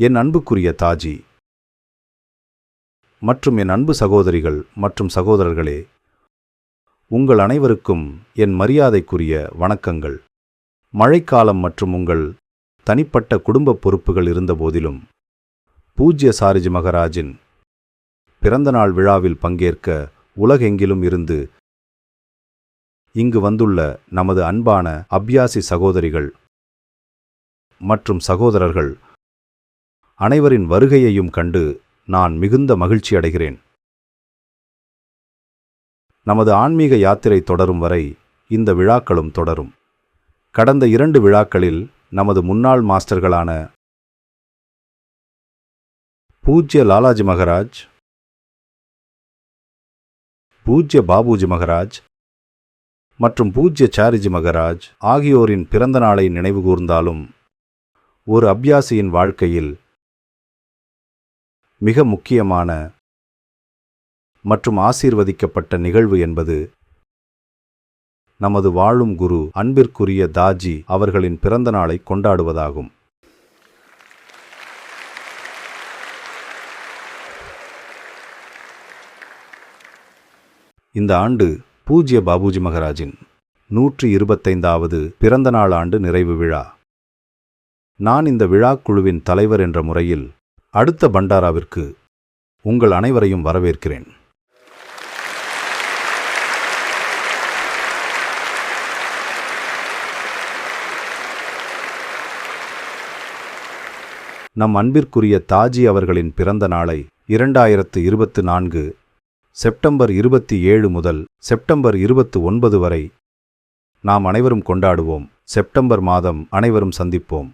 என் அன்புக்குரிய தாஜி. மற்றும் என் அன்பு சகோதரிகள் மற்றும் சகோதரர்களே உங்கள் அனைவருக்கும் என் மரியாதைக்குரிய வணக்கங்கள். மழைக்காலம் மற்றும் உங்கள் தனிப்பட்ட குடும்ப பொறுப்புகள் இருந்தபோதிலும் பூஜ்ய சாரிஜி மகராஜின் பிறந்தநாள் விழாவில் பங்கேற்க உலகெங்கிலும் இருந்து இங்கு வந்துள்ள நமது அன்பான அபியாசி சகோதரிகள் மற்றும் சகோதரர்கள் அனைவரின் வருகையையும் கண்டு நான் மிகுந்த மகிழ்ச்சி அடைகிறேன். நமது ஆன்மீக யாத்திரை தொடரும் வரை இந்த விழாக்களும் தொடரும். கடந்த இரண்டு விழாக்களில் நமது முன்னாள் மாஸ்டர்களான பூஜ்ய லாலாஜி மகராஜ் பூஜ்ய பாபுஜி மகராஜ் மற்றும் பூஜ்ய சாரிஜி மகராஜ் ஆகியோரின் பிறந்த நாளை நினைவுகூர்ந்தாலும் ஒரு அபியாசியின் வாழ்க்கையில் மிக முக்கியமான மற்றும் ஆசீர்வதிக்கப்பட்ட நிகழ்வு என்பது நமது வாழும் குரு அன்பிற்குரிய தாஜி அவர்களின் பிறந்த நாளை கொண்டாடுவதாகும். இந்த ஆண்டு பூஜ்ய பாபுஜி மகராஜின் நூற்றி இருபத்தைந்தாவது பிறந்த நாள் ஆண்டு நிறைவு விழா. நான் இந்த விழாக்குழுவின் தலைவர் என்ற முறையில் அடுத்த பண்டாராவிற்கு உங்கள் அனைவரையும் வரவேற்கிறேன். நம் அன்பிற்குரிய தாஜி அவர்களின் பிறந்த நாளை இரண்டாயிரத்து இருபத்து நான்கு செப்டம்பர் இருபத்தி ஏழு முதல் செப்டம்பர் இருபத்து ஒன்பது வரை நாம் அனைவரும் கொண்டாடுவோம். செப்டம்பர் மாதம் அனைவரும் சந்திப்போம்.